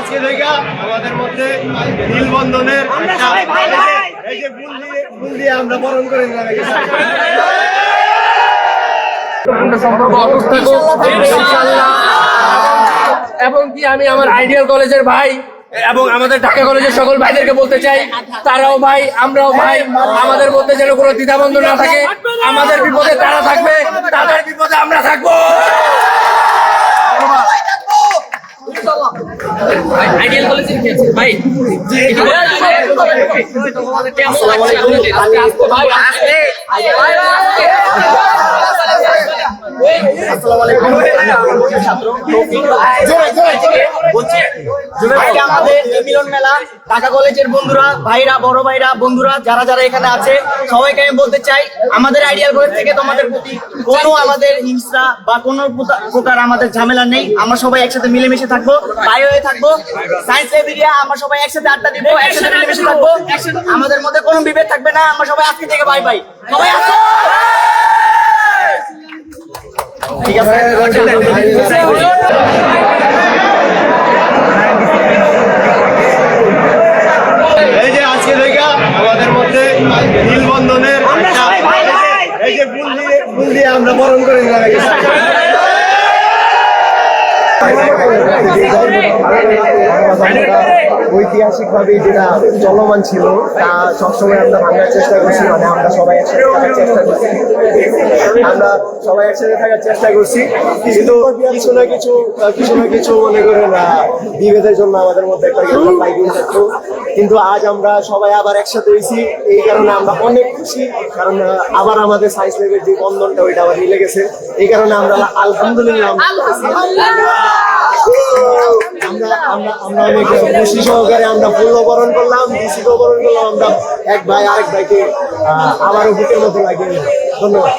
আজকে থেকে আমাদের মধ্যে নীলবন্ধনের এই যে ফুল দিয়ে ফুল দিয়ে আমরা বরণ করে নিলাম সম্পর্ক অটুট এবং কি আমি আমার আইডিয়াল কলেজের ভাই এবং আমাদের ঢাকা কলেজের সকল ভাইদেরকে বলতে চাই তারাও ভাই আমরাও ভাই আমাদের মধ্যে যেন কোনো দ্বিধাবন্ধ না থাকে আমাদের বিপদে তারা থাকবে তাদের বিপদে আমরা থাকব। ভাই আমাদের এই বন্ধুরা, ভাইরা, বড় ভাইরা, বন্ধুরা, যারা যারা এখানে আছে, সবাইকে আমি বলতে চাই, আমাদের থেকে তোমাদের প্রতি আমাদের হিংসা বা প্রকার আমাদের ঝামেলা নেই। আমরা সবাই একসাথে মিলেমিশে থাকব, ভাই হয়ে থাকব সায়েন্স এরিয়া আমরা সবাই একসাথে আড্ডা দিব, একসাথে মিলেমিশে থাকব। আমাদের মধ্যে কোনো বিভেদ থাকবে না, আমরা সবাই আজকে থেকে বাই বাই সবাই আসো! ঠিক আছে? এই যে আজকে থেকে আমাদের মধ্যে নীলবন্ধনের এই যে ফুল দিয়ে ফুল দিয়ে আমরা বরণ করে নিলাম যে যেটা চলমান ছিল তা সবসময় আমরা ভাঙার চেষ্টা করছি মানে আমরা সবাই একসাথে থাকার চেষ্টা করছি। আমরা সবাই একসাথে থাকার চেষ্টা করছি। কিন্তু কিছু না কিছু কিছু না কিছু মনে করেন আহ, বিভেদের জন্য আমাদের মধ্যে একটা কিন্তু আজ আমরা সবাই আবার একসাথে হয়েছি এই কারণে আমরা অনেক খুশি কারণ আবার আমাদের সাইন্স লেভেল যে বন্ধনটা ওইটা আবার মিলে গেছে। এই কারণে আমরা আলহামদুলিল্লাহ। আমরা আমরা অনেক খুশি সহকারে আমরা পূর্ণবরণ করলাম ডিসিকেও বরণ করলাম, আমরা এক ভাই আরেক ভাইকে আবারও বুকের মতো লাগিয়ে ধন্যবাদ।